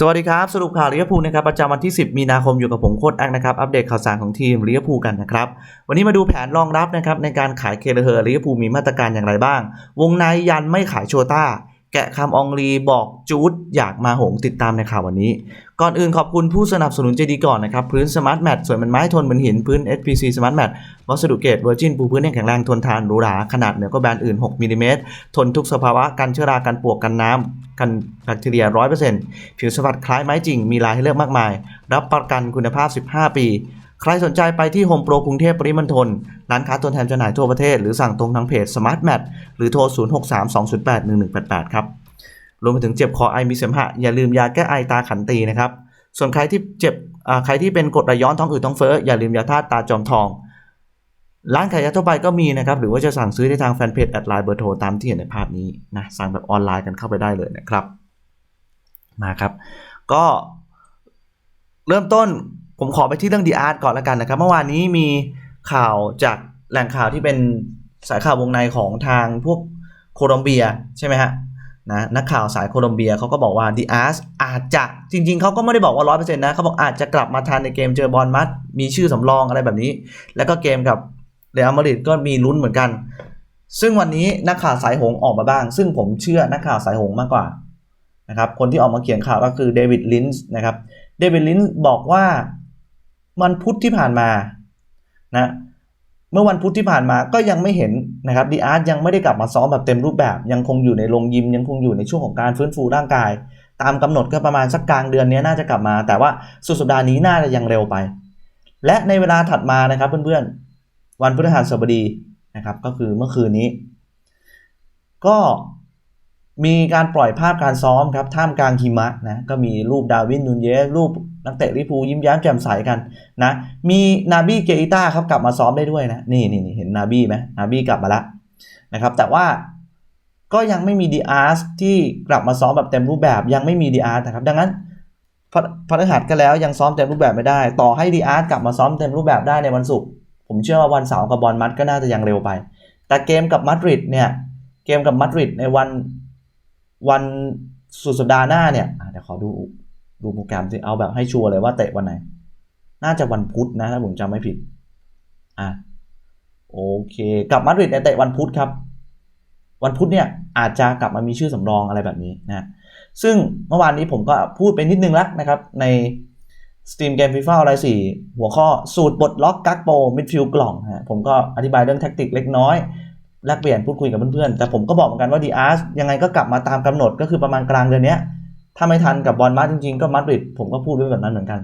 สวัสดีครับ สรุปข่าวลิเวอร์พูลนะครับประจำวันที่ 10 มีนาคมอยู่กับผมโค้ดแอกนะครับอัปเดตข่าวสารของทีมลิเวอร์พูลกันนะครับวันนี้มาดูแผนรองรับนะครับในการขายเคเลเฮอร์ลิเวอร์พูลมีมาตรการอย่างไรบ้าง วงในยันไม่ขายโชต้า แกะคำอองลีบอกจูดอยากมาหงติดตามในข่าววันนี้ ก่อนอื่นขอบคุณผู้สนับสนุนใจดีก่อนนะครับ พื้นสมาร์ทแมทสวยเหมือนไม้ทนเหมือนหินพื้น SPC Smart Mat วัสดุเกรดเวอร์จินปูพื้นแข็งแรงทนทานหรูหราขนาดเหนือกว่าแบรนด์อื่น 6มิลลิเมตรทนทุกสภาวะกันเชื้อรากันปวกกันน้ำกันแบคทีเรีย 100%ผิวสัมผัสคล้ายไม้จริงมีลายให้เลือกมากมาย รับประกันคุณภาพ 15 ปี ใครสนใจไปที่โฮมโปรกรุงเทพปริมณฑลร้านค้าตัวแทนจำหน่ายทั่วประเทศ หรือสั่งตรงทางเพจ Smart Mat หรือโทร 0632081188 ครับ รวมไปถึงเจ็บคอไอมีเสมหะ อย่าลืมยาแก้ไอตาขันตีนะครับ ส่วนใครที่เจ็บใครที่เป็นกรดไหลย้อนท้องอืดท้องเฟ้ออย่าลืมยาธาตุตาจอมทอง ร้านขายยาทั่วไปก็มีนะครับ หรือว่าจะสั่งซื้อได้ทางแฟนเพจแอดไลน์เบอร์โทรตามที่เห็นในภาพนี้นะสั่งแบบออนไลน์กันเข้าไปได้เลยนะครับมาครับ ก็เริ่มต้น ผมขอไปที่เรื่องดีอาร์ตก่อนล้วกันนะครับเมื่อวานนี้มีข่าวจากแหล่งข่าวที่เป็นสายข่าววงในของทางพวกโคลอมเบียใช่ไหมฮะนะนักข่าวสายโคลอมเบียเขาก็บอกว่าดีอาร์สอาจจะจริง ๆ เขาก็ไม่ได้บอกว่า100%นะเขาบอกอาจจะกลับมาทันในเกมเจอบอลมัด มีชื่อสำรองอะไรแบบนี้ แล้วก็เกมกับเรอัลมาดริดก็มีลุ้นเหมือนกัน ซึ่งวันนี้นักข่าวสายหงออกมาบ้าง ซึ่งผมเชื่อนักข่าวสายหงมากกว่านะครับคนที่ออกมาเขียนข่าวก็คือเดวิดลินส์นะครับเดวิดลินส์บอกว่า วันพุธที่ผ่านมานะเมื่อวันพุธที่ผ่านมาก็ยังไม่เห็นนะครับดีอาร์ตยังไม่ได้กลับมาซ้อมแบบเต็มรูปแบบ ยังคงอยู่ในโรงยิมยังคงอยู่ในช่วงของการฟื้นฟูร่างกาย ตามกำหนดก็ประมาณสักกลางเดือนนี้น่าจะกลับมา แต่ว่าสุดสัปดาห์นี้น่าจะยังเร็วไป และในเวลาถัดมานะครับเพื่อนๆ วันพฤหัสบดีนะครับก็คือเมื่อคืนนี้ ก็มีการปล่อยภาพการซ้อมครับท่ามกลางหิมะนะก็มีรูปดาวินนูนเยสรูป นักเตะลิพูยิ้มแย้มแจ่มใสกันนะมีนาบี้เกอิต้าครับกลับมาซ้อมได้ด้วยนะนี่นี่นี่เห็นนาบี้ไหมนาบี้กลับมาแล้วนะครับแต่ว่าก็ยังไม่มีดีอาร์สที่กลับมาซ้อมแบบเต็มรูปแบบยังไม่มีดีอาร์นะครับดังนั้นพพฤหัสกันแล้วยังซ้อมเต็มรูปแบบไม่ได้ ต่อให้ดีอาร์กลับมาซ้อมเต็มรูปแบบได้ในวันศุกร์ผมเชื่อว่าวันเสาร์กับบอลมัดก็น่าจะยังเร็วไป แต่เกมกับมาดริดเนี่ยเกมกับมาดริดในวันวันสุดสัปดาห์หน้าเนี่ยเดี๋ยวขอดู ดูโปรแกรมสิเอาแบบให้ชัวร์เลยว่าเตะวันไหน น่าจะวันพุธนะถ้าผมจำไม่ผิด อะโอเคกับมาดริดในเตะวันพุธครับ วันพุธเนี่ยอาจจะกลับมามีชื่อสำรองอะไรแบบนี้นะซึ่งเมื่อวานนี้ผมก็พูดไปนิดนึงแล้วนะครับ ในสตรีมเกมฟีฟ่าอะไรสี่หัวข้อสูตรบทล็อกกักโปมิดฟิลกล่องฮะผมก็อธิบายเรื่องแท็กติกเล็กน้อย แลกเปลี่ยนพูดคุยกับเพื่อนๆ แต่ผมก็บอกเหมือนกันว่าดีอาร์สยังไงก็กลับมาตามกำหนดก็คือประมาณกลางเดือนนี้ ถ้าไม่ทันกับบอลมาจริงๆ ก็มาดริดผมก็พูดไว้แบบนั้นเหมือนกัน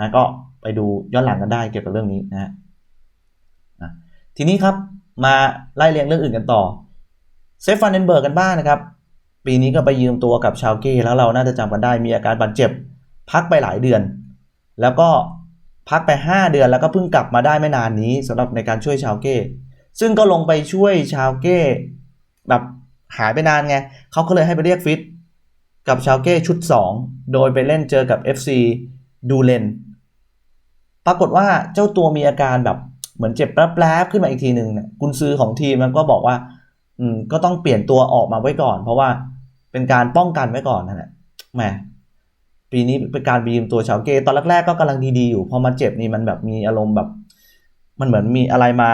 นะก็ไปดูย้อนหลังกันได้เกี่ยวกับเรื่องนี้นะฮะทีนี้ครับมาไล่เรียงเรื่องอื่นกันต่อเซฟฟันเดนเบิร์กกันบ้างนะครับ ปีนี้ก็ไปยืมตัวกับชาวเก้แล้วเราน่าจะจำกันได้มีอาการบาดเจ็บ พักไปหลายเดือน แล้วก็พักไป 5 เดือนแล้วก็เพิ่งกลับมาได้ไม่นานนี้สำหรับในการช่วยชาวเก้ ซึ่งก็ลงไปช่วยชาวเก้แบบหายไปนานไงเขาก็เลยให้ไปเรียกฟิต กับชาวเก้ชุด 2 โดยไปเล่นเจอกับ FC ดูเลนปรากฏว่าเจ้าตัวมีอาการแบบเหมือนเจ็บแป๊บๆขึ้นมาอีกทีหนึ่งกุนซือของทีมมันก็บอกว่า อืมก็ต้องเปลี่ยนตัวออกมาไว้ก่อน เพราะว่าเป็นการป้องกันไว้ก่อนนั่นแหละแหมปีนี้เป็นการบีมตัวชาวเกตอนแรกๆก็กำลังดีๆอยู่พอมาเจ็บนี่มันแบบมีอารมณ์แบบ มันเหมือนมีอะไรมา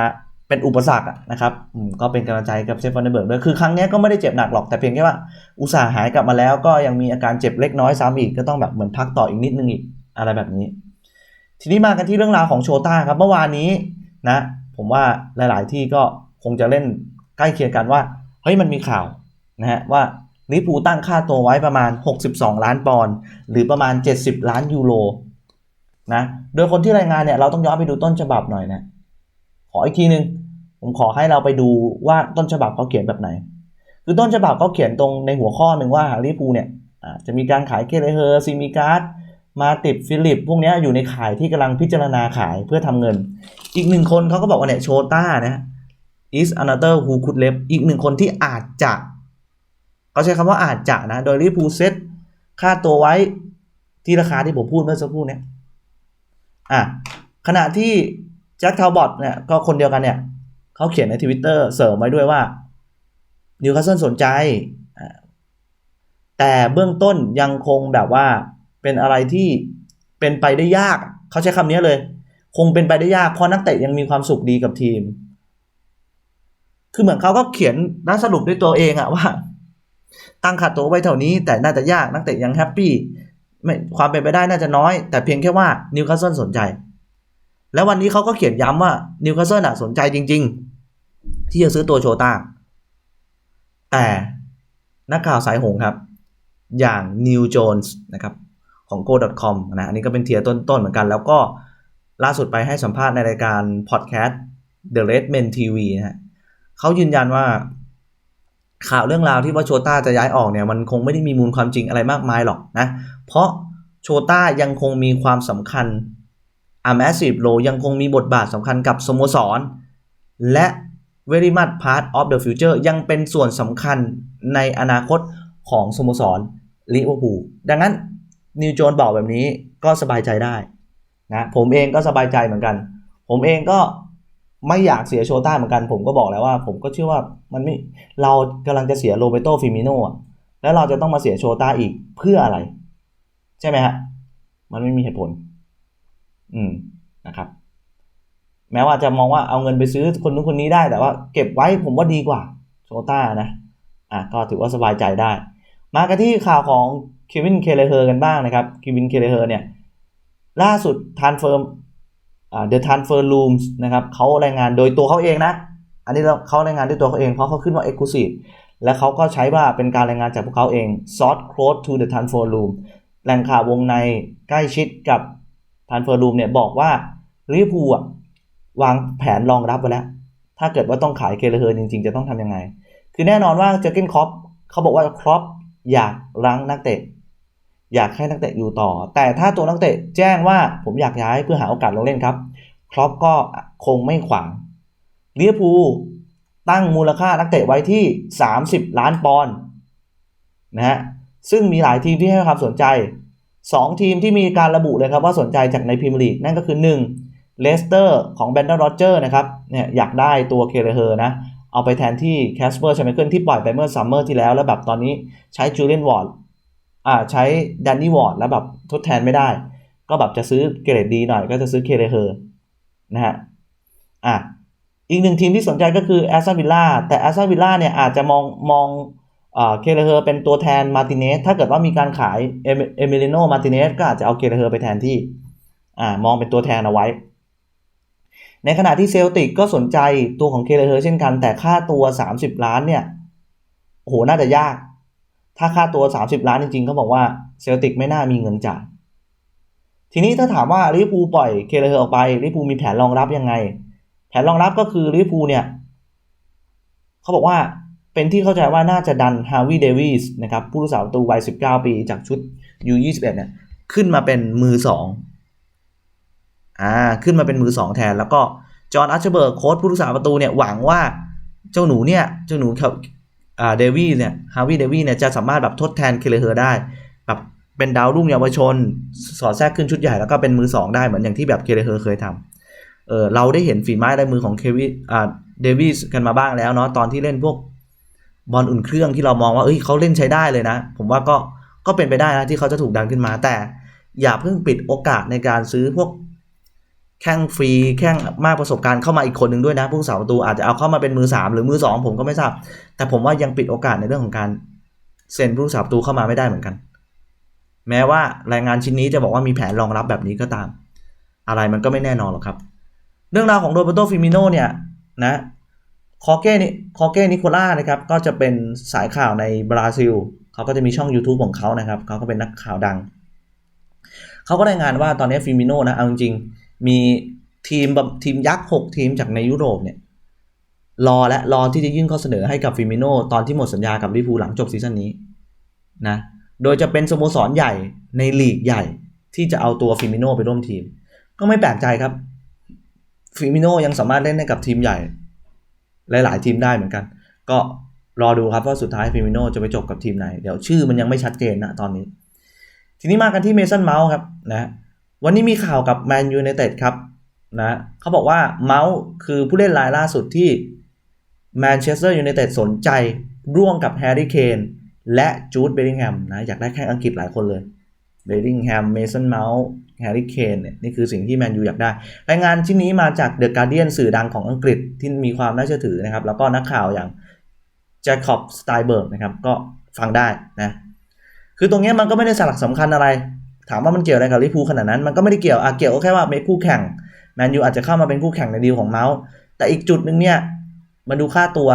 เป็นอุปสรรคนะครับก็เป็นกำลังใจกับเซฟฟอนเดเบิร์กด้วยคือครั้งนี้ก็ไม่ได้เจ็บหนักหรอกแต่เพียงแค่ว่าอุตส่าห์หายกลับมาแล้วก็ยังมีอาการเจ็บเล็กน้อยซ้ำอีกก็ต้องแบบเหมือนพักต่ออีกนิดนึงอีกอะไรแบบนี้ ทีนี้มากันที่เรื่องราวของโชต้าครับเมื่อวานนี้นะ ผมว่าหลาย ๆ ที่ก็คงจะเล่นใกล้เคียงกันว่าเฮ้ยมันมีข่าวนะฮะว่าลิปูตั้งค่าตัวไว้ประมาณ 62 ล้านปอนด์หรือประมาณ 70 ล้านยูโรนะโดยคนที่รายงานเนี่ยเราต้องย้อนไปดูต้นฉบับหน่อยนะขออีกทีนึง ผมขอให้เราไปดูว่าต้นฉบับเขาเขียนแบบไหน คือต้นฉบับเขาเขียนตรงในหัวข้อหนึ่งว่าลิปูเนี่ยจะมีการขายเคเลเฮอร์ซิมิการ์ดมาติดฟิลิป พวกนี้อยู่ในขายที่กำลังพิจารณาขายเพื่อทำเงิน อีกหนึ่งคนเขาก็บอกว่าเนี่ยโชต้านะ is another who could l e f อีกหนึ่งคนที่อาจจะเขาใช้คำว่าอาจจะนะ โดยลิปูเซตค่าตัวไว้ที่ราคาที่ผมพูดเมื่อสักครู่นี้อะขณะที่แจ็คทาวบอตเนี่ยก็คนเดียวกันเนี่ย เขาเขียนในทวิตเตอร์เสริมไว้ด้วยว่านิวคาสเซิลสนใจ แต่เบื้องต้นยังคงแบบว่าเป็นอะไรที่เป็นไปได้ยาก เขาใช้คำนี้เลย คงเป็นไปได้ยาก เพราะนักเตะยังมีความสุขดีกับทีม คือเหมือนเขาก็เขียนนักสรุปด้วยตัวเองอะว่า ตั้งค่าตัวไว้เท่านี้ แต่น่าจะยากนักเตะยังแฮปปี้ไม่ความเป็นไปได้น่าจะน้อย แต่เพียงแค่ว่านิวคาสเซิลสนใจ แล้ววันนี้เขาก็เขียนย้ำว่านิวคาสเซิลสนใจจริง ๆ ที่จะซื้อตัวโชต้า แต่นักข่าวสายหงครับ อย่างนิวโจนส์นะครับของ go.com นะอันนี้ก็เป็นเทียร์ต้น ๆ เหมือนกัน แล้วก็ล่าสุดไปให้สัมภาษณ์ในรายการพอดแคสต์ The Red Men TV นะฮะเขายืนยันว่าข่าวเรื่องราวที่ว่าโชต้าจะย้ายออกเนี่ยมันคงไม่ได้มีมูลความจริงอะไรมากมายหรอกนะ เพราะโชต้ายังคงมีความสำคัญอาแมสซีฟโลยังคงมีบทบาทสำคัญกับสโมสร และ very much part of the future ยังเป็นส่วนสำคัญในอนาคตของสโมสรลิเวอร์พูลดังนั้นนิวโจนบอกแบบนี้ก็สบายใจได้นะผมเองก็สบายใจเหมือนกัน ผมเองก็ไม่อยากเสียโชต้าเหมือนกัน ผมก็บอกแล้วว่า ผมก็เชื่อว่ามันไม่เรากำลังจะเสียโรเบโตฟิมิโน่แล้วเราจะต้องมาเสียโชต้าอีกเพื่ออะไร ใช่ไหมฮะมันไม่มีเหตุผล อืมนะครับ แม้ว่าจะมองว่าเอาเงินไปซื้อคนนู้นคนนี้ได้แต่ว่าเก็บไว้ผมว่าดีกว่าโชต้านะอะก็ถือว่าสบายใจได้ มากันที่ข่าวของเควินเคเลเฮอร์กันบ้างนะครับเควินเคเลเฮอร์เนี่ยล่าสุดทานเฟิร์มอ่าเดอะทานเฟิร์ลูมส์นะครับเขารายงานโดยตัวเขาเองนะ อันนี้เขารายงานด้วยตัวเขาเอง เพราะเขาขึ้นว่า Exclusive และเขาก็ใช้ว่าเป็นการรายงานจากพวกเขาเอง source close to the transfer room แหล่งข่าววงในใกล้ชิดกับ transfer room เนี่ยบอกว่าลิเวอร์พูล วางแผนรองรับไว้แล้ว ถ้าเกิดว่าต้องขายเคเลเฮอร์จริง ๆ จะต้องทำยังไง คือแน่นอนว่าเจอร์เกนครอปเขาบอกว่าครอปอยากรั้งนักเตะ อยากให้นักเตะอยู่ต่อ แต่ถ้าตัวนักเตะแจ้งว่าผมอยากย้ายเพื่อหาโอกาสลงเล่นครับ ครอปก็คงไม่ขวางเวอร์พูตั้งมูลค่านักเตะไว้ที่ 30 ล้านปอนด์นะฮะซึ่งมีหลายทีมที่ให้ความสนใจ 2 ทีมที่มีการระบุเลยครับว่าสนใจจากในพรีเมียร์ลีกนั่นก็คือ 1. เลสเตอร์ของแบนดอนโรเจอร์นะครับเนี่ยอยากได้ตัวเคเลเฮอร์นะเอาไปแทนที่แคสเปอร์ชไมเคิลที่ปล่อยไปเมื่อซัมเมอร์ที่แล้ว แล้วแบบตอนนี้ใช้จูเลียนวอร์ดอ่าใช้แดนนี่วอร์ดแล้วแบบทดแทนไม่ได้ ก็แบบจะซื้อเกรดดีหน่อยก็จะซื้อเคเลเฮอร์นะฮะอะอีกหนึ่งทีมที่สนใจก็คือแอสตันวิลล่าแต่แอสตันวิลล่าเนี่ยอาจจะมองมองเคเลเฮอร์เป็นตัวแทนมาติเนสถ้าเกิดว่ามีการขายเอเมิลิโนมาติเนสก็อาจจะเอาเคเลเฮอร์ไปแทนที่อ่ามองเป็นตัวแทนเอาไว้ ในขณะที่เซลติกก็สนใจตัวของเคเลเฮอร์เช่นกัน แต่ค่าตัว 30 ล้านเนี่ยโหน่าจะยาก ถ้าค่าตัว 30 ล้านจริงๆเขาบอกว่าเซลติกไม่น่ามีเงินจ่ายทีนี้ถ้าถามว่าลิเวอร์พูปล่อยเคเลเฮอร์ออกไปลิเวอร์พูมีแผนรองรับยังไง แผนรองรับก็คือลิเวอร์พูเนี่ยเขาบอกว่าเป็นที่เข้าใจว่าน่าจะดันฮาวิเดวิสนะครับผู้รักษาประตูวัย 19 ปีจากชุด U21 เนี่ยขึ้นมาเป็นมือส อ่าขึ้นมาเป็นมือสองแทน แล้วก็จอห์นอัชเชอร์เบิร์กโค้ชผู้รักษาประตูเนี่ยหวังว่าเจ้าหนูเนี่ยเจ้าหนูอ่าเดวี่เนี่ยฮาวิเดวี่เนี่ยจะสามารถแบบทดแทนเคเลเฮอร์ได้แบบเป็นดาวรุ่งเยาวชน สอดแทรกขึ้นชุดใหญ่แล้วก็เป็นมือสองได้เหมือนอย่างที่แบบเคเลเฮอร์เคยทำเออเราได้เห็นฝีไม้ลายมือของเควิอ่าเดวิสกันมาบ้างแล้วเนาะตอนที่เล่นพวกบอลอุ่นเครื่องที่เรามองว่าเอ้ยเขาเล่นใช้ได้เลยนะ ผมว่าก็ก็เป็นไปได้นะที่เขาจะถูกดันขึ้นมาแต่อย่าเพิ่งปิดโอกาสในการซื้อพวก แข้งฟรีแข้งมากประสบการณ์เข้ามาอีกคนหนึ่งด้วยนะผู้สาประตูอาจจะเอาเข้ามาเป็นมือสามหรือมือสองผมก็ไม่ทราบ แต่ผมว่ายังปิดโอกาสในเรื่องของการเซ็นผู้สาประตูเข้ามาไม่ได้เหมือนกัน แม้ว่ารายงานชิ้นนี้จะบอกว่ามีแผนรองรับแบบนี้ก็ตาม อะไรมันก็ไม่แน่นอนหรอกครับ เรื่องราวของโรเบโตฟิมิโนเนี่ยนะคอเก้นี่คอเก้นิโคล่านะครับก็จะเป็นสายข่าวในบราซิลเขาก็จะมีช่อง YouTube ของเขานะครับเขาก็เป็นนักข่าวดังเขาก็รายงานว่าตอนนี้ฟิมิโนนะเอาจริงๆ มีทีมแบบทีมยักษ์6ทีมจากในยุโรปเนี่ย รอและรอที่จะยื่นข้อเสนอให้กับฟิมิโนตอนที่หมดสัญญากับลิเวอร์พูหลังจบซีซั่นนี้นะโดยจะเป็นสโมสรใหญ่ในลีกใหญ่ที่จะเอาตัวฟิมิโนไปร่วมทีม ก็ไม่แปลกใจครับฟิมิโนยังสามารถเล่นให้กับทีมใหญ่ หลาย ๆ ทีมได้เหมือนกัน ก็รอดูครับว่าสุดท้ายฟิมิโนจะไปจบกับทีมไหน เดี๋ยวชื่อมันยังไม่ชัดเจนนะตอนนี้ ทีนี้มากันที่เมสันเมาส์ครับนะ วันนี้มีข่าวกับแมนยูไนเต็ดครับนะเขาบอกว่าเมาส์คือผู้เล่นรายล่าสุดที่แมนเชสเตอร์ยูไนเต็ดสนใจร่วมกับแฮร์รี่เคนและจูดเบลลิงแฮมนะอยากได้แข้งอังกฤษหลายคนเลยเบลลิงแฮมเมสันเมาส์แฮร์รี่เคนเนี่ยนี่คือสิ่งที่แมนยูอยากได้ รายงานชิ้นนี้มาจากเดอะการเดียนสื่อดังของอังกฤษที่มีความน่าเชื่อถือนะครับ แล้วก็นักข่าวอย่างแจคอบสไตเบิร์กนะครับ ก็ฟังได้นะ คือตรงนี้มันก็ไม่ได้สลักสำคัญอะไร ถามว่ามันเกี่ยวอะไรกับลิเวอร์พูขนาดนั้นมันก็ไม่ได้เกี่ยวอะเกี่ยวก็แค่ว่าเป็นคู่แข่งแมนยูอาจจะเข้ามาเป็นคู่แข่งในดีลของเมาส์แต่อีกจุดหนึ่งเนี่ยมาดูค่าตัว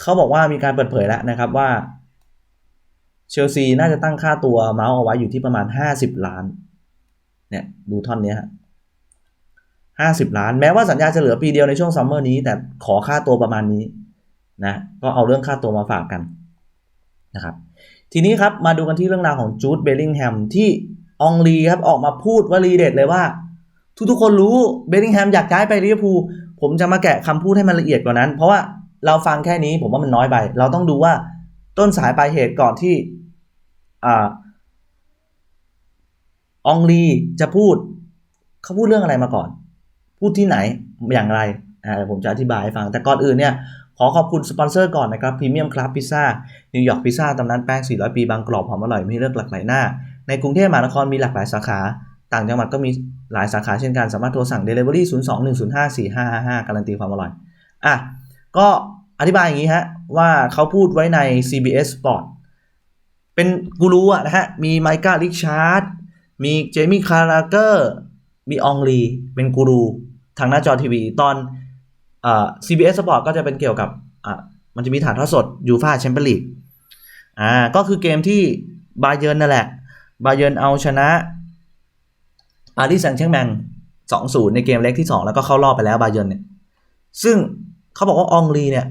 เขาบอกว่ามีการเปิดเผยแล้วนะครับว่าเชลซีน่าจะตั้งค่าตัวเมาส์เอาไว้อยู่ที่ประมาณ 50 ล้าน เนี่ยดูท่อนนี้ฮะห้าสิบล้าน แม้ว่าสัญญาจะเหลือปีเดียวในช่วงซัมเมอร์นี้ แต่ขอค่าตัวประมาณนี้นะ ก็เอาเรื่องค่าตัวมาฝากกันนะครับ ทีนี้ครับมาดูกันที่เรื่องราวของจูดเบลลิงแฮมที่อองลีครับออกมาพูดว่ารีเด็ดเลยว่า ทุกๆคนรู้เบลลิงแฮมอยากย้ายไปลิเวอร์พูลผมจะมาแกะคำพูดให้มันละเอียดกว่านั้น เพราะว่าเราฟังแค่นี้ผมว่ามันน้อยไป เราต้องดูว่าต้นสายปลายเหตุก่อนที่อ่าอองลีจะพูดเขาพูดเรื่องอะไรมาก่อน พูดที่ไหนอย่างไรอ่าผมจะอธิบายให้ฟัง แต่ก่อนอื่นเนี่ย ขอขอบคุณสปอนเซอร์ก่อนนะครับพรีเมียมคลับพิซซ่านิวยอร์กพิซซ่าตำนานแป้ง 400 ปีบางกรอบหอมอร่อยมีเลือกหลากหลายหน้า ในกรุงเทพมหานครมีหลากหลายสาขา ต่างจังหวัดก็มีหลายสาขาเช่นกัน สามารถโทรสั่ง Delivery 02-105-4555 การันตีความอร่อย อะ ก็อธิบายอย่างนี้ฮะ ว่าเขาพูดไว้ใน CBS Sport เป็นกูรูอะนะฮะ มีไมค์กาลิชาร์ดมีเจมี่คาราเกอร์มีอองลีเป็นกูรูทางหน้าจอทีวีตอน CBS Sport ก็จะเป็นเกี่ยวกับมันจะมีถ่ายทอดสดยูฟาแชมเปี้ยนลีกอ่าก็คือเกมที่บาเยิร์นนั่นแหละ บาเยิร์นเอาชนะปารีสแซงต์แชร์แมง2-0ในเกมเล็กที่2แล้วก็เข้ารอบไปแล้วบาเยิร์นเนี่ย ซึ่งเขาบอกว่าอองลีเนี่ย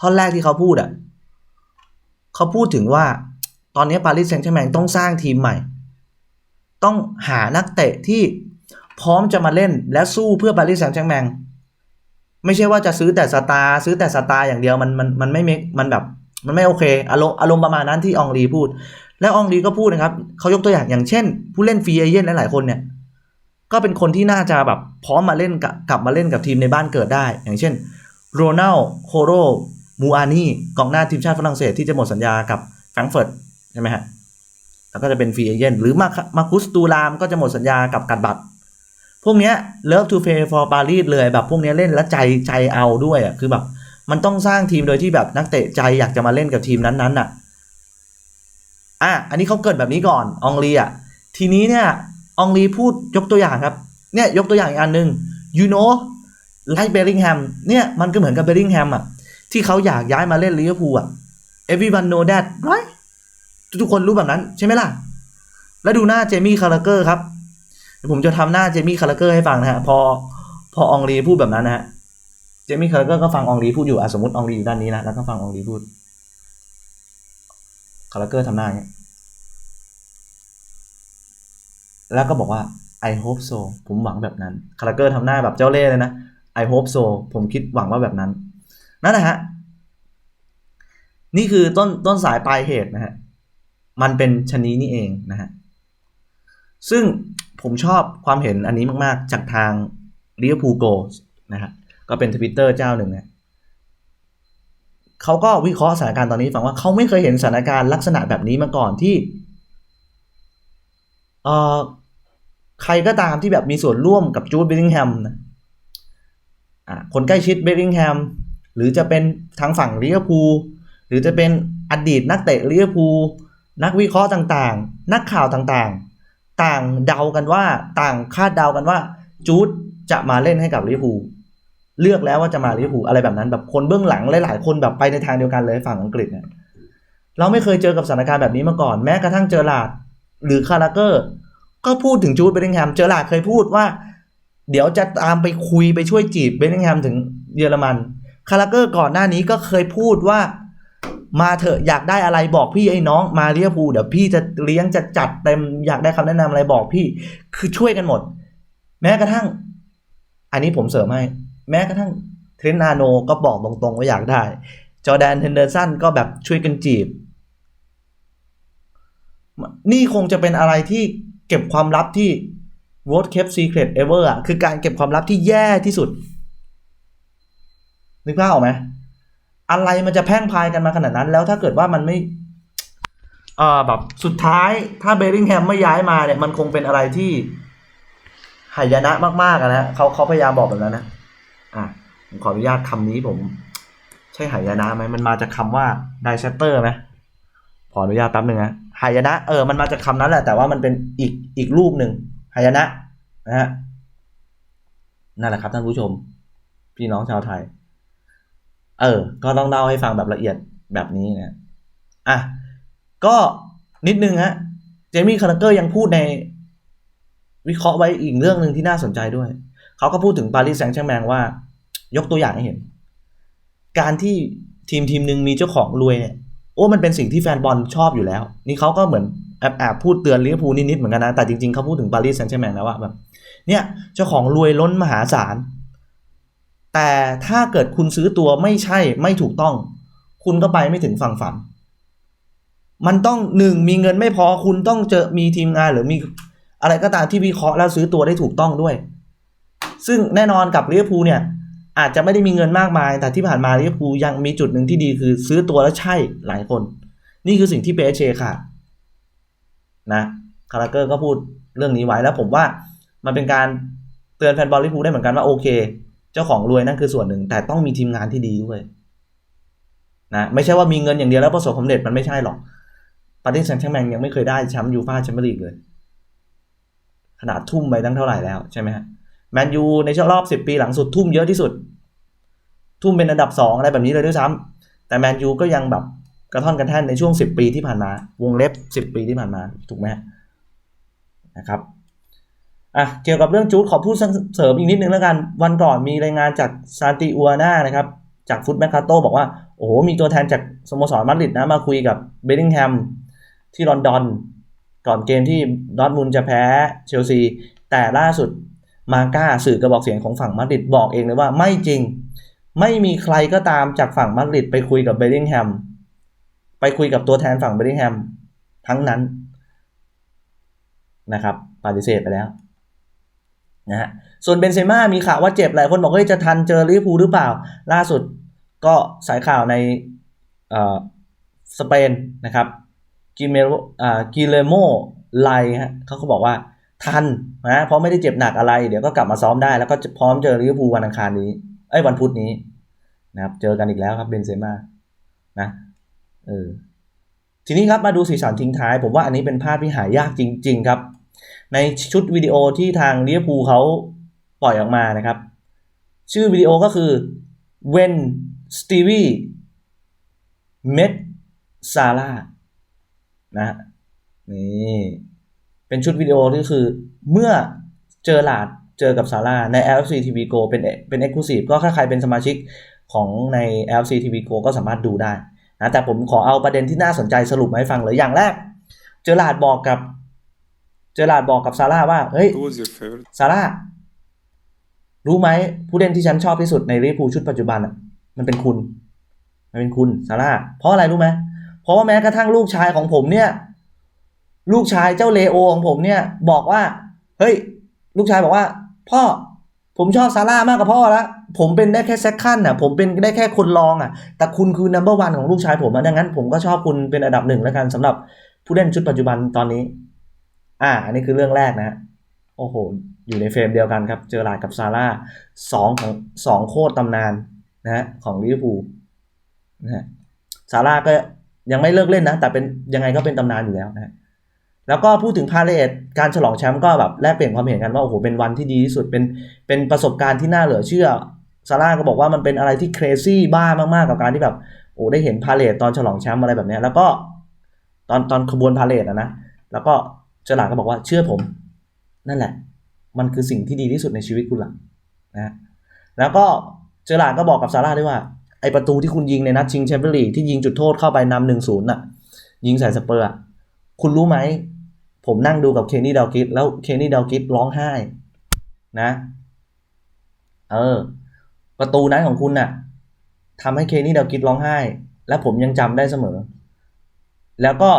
ท่อนแรกที่เขาพูดอะเขาพูดถึงว่าตอนนี้ปารีสแซงต์แชร์แมงต้องสร้างทีมใหม่ ต้องหานักเตะที่พร้อมจะมาเล่นและสู้เพื่อปารีสแซงต์แชร์แมง ไม่ใช่ว่าจะซื้อแต่สตาร์ซื้อแต่สตาร์อย่างเดียวมันมันมันไม่เมกมันแบบมันไม่โอเคอารมณ์อารมณ์ประมาณนั้นที่อองลีพูด แล้วอองลีก็พูดนะครับเขายกตัวอย่างอย่างเช่น ผู้เล่นฟรีเอเย่นหลายๆคนเนี่ยก็เป็นคนที่น่าจะแบบพร้อมมาเล่นกับกลับมาเล่นกับทีมในบ้านเกิดได้ อย่างเช่นโรนัลโคโรมูอานี่กองหน้าทีมชาติฝรั่งเศสที่จะหมดสัญญากับแฟรงก์เฟิร์ตใช่ไหมฮะแล้วก็จะเป็นฟรีเอเย่นหรือมามาคุสตูรามก็จะหมดสัญญากับกัดบัตร พวกเนี้ยเลิฟทูเฟย์ฟอร์ปารีสเลยแบบพวกเนี้ยเล่นแล้วใจใจเอาด้วยอะคือแบบมันต้องสร้างทีมโดยที่แบบนักเตะใจอยากจะมาเล่นกับทีมนั้นๆน่ะอะอันนี้เขาเกิดแบบนี้ก่อนองลีอะทีนี้เนี่ยองลีพูดยกตัวอย่างครับเนี่ยยกตัวอย่างอีกอันหนึ่ง you know ไลท์เบลลิงแฮมเนี่ยมันก็เหมือนกับเบลลิงแฮมอะที่เขาอยากย้ายมาเล่นลิเวอร์พูลอะ everyone know that right ทุกคนรู้แบบนั้นใช่ไหมล่ะ แล้วดูหน้าเจมี่คาราเกอร์ครับ ผมจะทำหน้าเจมี่คาราเกอร์ให้ฟังนะฮะ พอพอองลีพูดแบบนั้นนะฮะ เจมี่คาราเกอร์ก็ฟังองลีพูดอยู่อะสมมติองลีอยู่ด้านนี้นะ แล้วก็ฟังองลีพูด คาราเกอร์ทำหน้าอย่างเงี้ยแล้วก็บอกว่า I hope so ผมหวังแบบนั้น คาราเกอร์ทำหน้าแบบเจ้าเล่ห์เลยนะ I hope so ผมคิดหวังว่าแบบนั้น นั่นแหละฮะ นี่คือต้นต้นสายปลายเหตุนะฮะ มันเป็นชนนี้นี่เองนะฮะ ซึ่งผมชอบความเห็นอันนี้มาก ๆ จากทาง l i v e r p o o l Go นะฮะก็เป็นทวิตเตอร์เจ้าหนึ่งนะเขาก็วิเคราะห์สถานการณ์ตอนนี้ฟังว่าเขาไม่เคยเห็นสถานการณ์ลักษณะแบบนี้มาก่อนที่เอ่อใครก็ตามที่แบบมีส่วนร่วมกับจูดเบลลิงแฮมนะคนใกล้ชิดเบลลิงแฮมหรือจะเป็นทางฝั่งลิเวอร์พูลหรือจะเป็นอดีตนักเตะลิเวอร์พูลนักวิเคราะห์ต่างๆ นักข่าวต่างๆ ต่างเดากันว่าต่างคาดเดากันว่าจูดจะมาเล่นให้กับลิเวอร์พูลเลือกแล้วว่าจะมาลิเวอร์พูลอะไรแบบนั้น แบบคนเบื้องหลังหลาย ๆ คนแบบไปในทางเดียวกันเลยฝั่งอังกฤษเนี่ยเราไม่เคยเจอกับสถานการณ์แบบนี้มาก่อนแม้กระทั่งเจอหลาดหรือคาราเกอร์ ก็พูดถึงจูดเบลลิงแฮมเจอหลาดเคยพูดว่า เดี๋ยวจะตามไปคุยไปช่วยจีบเบลลิงแฮมถึงเยอรมันคาราเกอร์ก่อนหน้านี้ก็เคยพูดว่า มาเถอะอยากได้อะไรบอกพี่ไอ้น้องมาเรียพูเดี๋ยวพี่จะเลี้ยงจะจัดเต็มอยากได้คำแนะนำอะไรบอกพี่ คือช่วยกันหมด แม้กระทั่ง อันนี้ผมเสริมให้แม้กระทั่งเทรนนาโนก็บอกตรงๆว่าอยากได้ จอแดนเฮนเดอร์สันก็แบบช่วยกันจีบ นี่คงจะเป็นอะไรที่เก็บความลับที่ worst kept secret ever อะคือการเก็บความลับที่แย่ที่สุด นึกภาพออกไหม อะไรมันจะแพ่งพายกันมาขนาดนั้น แล้วถ้าเกิดว่ามันไม่เออแบบสุดท้ายถ้าเบลลิงแฮมไม่ย้ายมาเนี่ย มันคงเป็นอะไรที่หายนะมากๆอะนะเขาเขาพยายามบอกแบบนั้นนะอะผมขออนุญาตคำนี้ผม ใช่หายนะไหมมันมาจากคำว่าไดเซตเตอร์ไหมขออนุญาตแป๊บหนึ่งนะหายนะเออมันมาจากคำนั้นแหละ แต่ว่ามันเป็นอีกอีกรูปหนึ่งหายนะนะฮะนั่นแหละครับท่านผู้ชม พี่น้องชาวไทย เออ ก็ต้องเล่าให้ฟังแบบละเอียดแบบนี้นะอะก็นิดนึงฮะเจมี่คาร์เกอร์ยังพูดในวิเคราะห์ไว้อีกเรื่องหนึ่งที่น่าสนใจด้วย เขาก็พูดถึงปารีสแซงต์แชร์แมงว่า ยกตัวอย่างให้เห็น การที่ทีมทีมหนึ่งมีเจ้าของรวยเนี่ยโอ้มันเป็นสิ่งที่แฟนบอลชอบอยู่แล้ว นี่เขาก็เหมือนแอบแอบพูดเตือนลิเวอร์พูลนิดๆเหมือนกันนะ แต่จริงๆเขาพูดถึงปารีสแซงต์แชร์แมงนะว่าแบบเนี่ยเจ้าของรวยล้นมหาศาล แต่ถ้าเกิดคุณซื้อตัวไม่ใช่ไม่ถูกต้อง คุณก็ไปไม่ถึงฝั่งฝัน มันต้องหนึ่งมีเงินไม่พอคุณต้องเจอมีทีมงานหรือมีอะไรก็ตามที่วิเคราะห์แล้วซื้อตัวได้ถูกต้องด้วย ซึ่งแน่นอนกับลิเวอร์พูลเนี่ยอาจจะไม่ได้มีเงินมากมาย แต่ที่ผ่านมาลิเวอร์พูลยังมีจุดหนึ่งที่ดีคือซื้อตัวแล้วใช่หลายคน นี่คือสิ่งที่เปเชค่ะนะคาราเกอร์ก็พูดเรื่องนี้ไว้แล้วผมว่ามันเป็นการเตือนแฟนบอลลิเวอร์พูลได้เหมือนกันว่าโอเค เจ้าของรวยนั่นคือส่วนหนึ่ง แต่ต้องมีทีมงานที่ดีด้วยนะไม่ใช่ว่ามีเงินอย่างเดียวแล้วประสบความสำเร็จมันไม่ใช่หรอกปารีสแซงต์แชร์แมงยังไม่เคยได้แชมป์ยูฟ่าแชมเปี้ยนลีกเลย ขนาดทุ่มไปตั้งเท่าไหร่แล้วใช่ไหมฮะแมนยูในช่วงรอบสิบปีหลังสุดทุ่มเยอะที่สุด ทุ่มเป็นอันดับสองอะไรแบบนี้เลยด้วยซ้ำแต่แมนยูก็ยังแบบกระท่อนกระแท่นในช่วงสิบปีที่ผ่านมา วงเล็บสิบปีที่ผ่านมาถูกไหมนะครับ อะเกี่ยวกับเรื่องจูดขอพูดเสริมอีกนิดนึงแล้วกัน วันก่อนมีรายงานจากซานติอัวนานะครับ จากฟุตแมคคาโตบอกว่า โอ้โห มีตัวแทนจากสโมสรมาดริดนะ มาคุยกับเบลลิงแฮมที่ลอนดอน ก่อนเกมที่ดอร์ทมุนจะแพ้เชลซี แต่ล่าสุดมาก้าสื่อกระบอกเสียงของฝั่งมาดริดบอกเองเลยว่าไม่จริง ไม่มีใครก็ตามจากฝั่งมาดริดไปคุยกับเบลลิงแฮมไปคุยกับตัวแทนฝั่งเบลลิงแฮมทั้งนั้นนะครับปฏิเสธไปแล้ว นะฮะส่วนเบนเซม่ามีข่าวว่าเจ็บหลายคนบอกเฮ้ยจะทันเจอลิเวอร์พูลหรือเปล่า ล่าสุดก็สายข่าวในสเปนนะครับกิเมโรกิเลโมไลฮะเขาก็บอกว่าทันนะเพราะไม่ได้เจ็บหนักอะไร เดี๋ยวก็กลับมาซ้อมได้แล้วก็พร้อมเจอลิเวอร์พูลวันอังคารนี้ไอ้วันพุธนี้นะครับ เจอกันอีกแล้วครับเบนเซม่านะเออทีนี้ครับมาดูสีสันทิ้งท้าย ผมว่าอันนี้เป็นภาพที่หายากจริง ๆ ครับ ในชุดวิดีโอที่ทางลิเวอร์พูลเขาปล่อยออกมานะครับ ชื่อวิดีโอก็คือ when Stevie met Sarah นะนี่เป็นชุดวิดีโอที่คือเมื่อเจอหลาดเจอกับซาร่าใน LFC TV Go เป็นเป็น Exclusive ก็ถ้าใครเป็นสมาชิกของใน LFC TV Go ก็สามารถดูได้นะแต่ผมขอเอาประเด็นที่น่าสนใจสรุปมาให้ฟังเลยอย่างแรก เจอหลาดบอกกับ อหลาดบอกกับซาร่าว่า เฮ้ย Who was your favorite? ซาร่า รู้ไหมผู้เล่นที่ฉันชอบที่สุดในลิเวอร์พูลชุดปัจจุบันอะ มันเป็นคุณ มันเป็นคุณซาร่า เพราะอะไรรู้ไหม เพราะว่าแม้กระทั่งลูกชายของผมเนี่ย ลูกชายเจ้าเลโอของผมเนี่ย บอกว่า เฮ้ย ลูกชายบอกว่า พ่อ ผมชอบซาร่ามากกว่าพ่อละ ผมเป็นได้แค่แซคคันอะ ผมเป็นได้แค่คนรองอะ แต่คุณคือนัมเบอร์วันของลูกชายผมอะ ดังนั้นผมก็ชอบคุณเป็นอันดับหนึ่งแล้วกันสำหรับผู้เล่นชุดปัจจุบันตอนนี้ อ่า อันนี้คือเรื่องแรกนะฮะโอ้โห อยู่ในเฟรมเดียวกันครับ เจอหลาดกับซาร่าสองของสองโคตรตำนานนะฮะของลิเวอร์พูลนะฮะซาร่าก็ยังไม่เลิกเล่นนะ แต่เป็นยังไงก็เป็นตำนานอยู่แล้วนะฮะแล้วก็พูดถึงพาเลทการฉลองแชมป์ก็แบบแลกเปลี่ยนความเห็นกันว่าโอ้โหเป็นวันที่ดีที่สุดเป็นเป็นประสบการณ์ที่น่าเหลือเชื่อซาร่าก็บอกว่ามันเป็นอะไรที่เครซี่บ้ามากๆกับการที่แบบโอ้ได้เห็นพาเลทตอนฉลองแชมป์อะไรแบบเนี้ยแล้วก็ตอนตอนขบวนพาเลทอะนะแล้วก็ เจลาดก็บอกว่าเชื่อผม นั่นแหละ มันคือสิ่งที่ดีที่สุดในชีวิตคุณหลังนะแล้วก็เจอหลาดก็บอกกับซาร่าด้วยว่าไอประตูที่คุณยิงในนัดชิงแชมเปี้ยนลีกที่ยิงจุดโทษเข้าไปนำหนึ่งศูนย์น่ะ ยิงใส่สเปอร์คุณรู้ไหม ผมนั่งดูกับเคนนี่ดาวกิสแล้วเคนนี่ดาวกิสร้องไห้ นะ เออ ประตูนั้นของคุณน่ะทำให้เคนนี่ดาวกิสร้องไห้ และผมยังจำได้เสมอ แล้วก็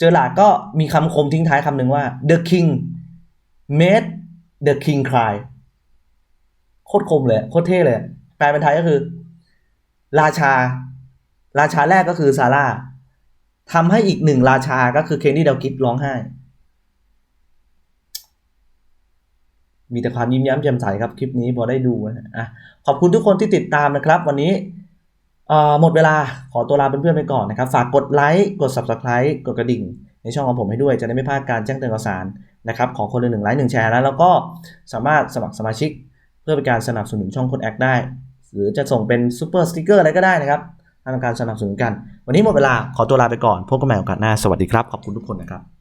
เจอหลาดก็มีคำคมทิ้งท้ายคำหนึ่งว่า the king made the king cry โคตรคมเลย โคตรเท่เลยแปลเป็นไทยก็คือ ราชา ราชาแรกก็คือซาร่าทำให้อีกหนึ่งราชาก็คือเคนนี่เดลกิฟร้องไห้ มีแต่ความยิ้มแย้มแจ่มใสครับ คลิปนี้พอได้ดูนะอะขอบคุณทุกคนที่ติดตามนะครับ วันนี้ หมดเวลาขอตัวลาเพื่อนๆไปก่อนนะครับ ฝากกดไลค์กด Subscribe กดกระดิ่ง ในช่องของผมให้ด้วยจะได้ไม่พลาดการแจ้งเตือนข่าวสารนะครับของคนละหนึ่งไลค์หนึ่งแชร์แล้วแล้วก็สามารถสมัครสมาชิก เพื่อเป็นการสนับสนุนช่องคนแอคได้ หรือจะส่งเป็นซูเปอร์สติกเกอร์อะไรก็ได้นะครับทางการสนับสนุนกัน วันนี้หมดเวลาขอตัวลาไปก่อนพบกันใหม่โอกาสหน้าสวัสดีครับขอบคุณทุกคนนะครับ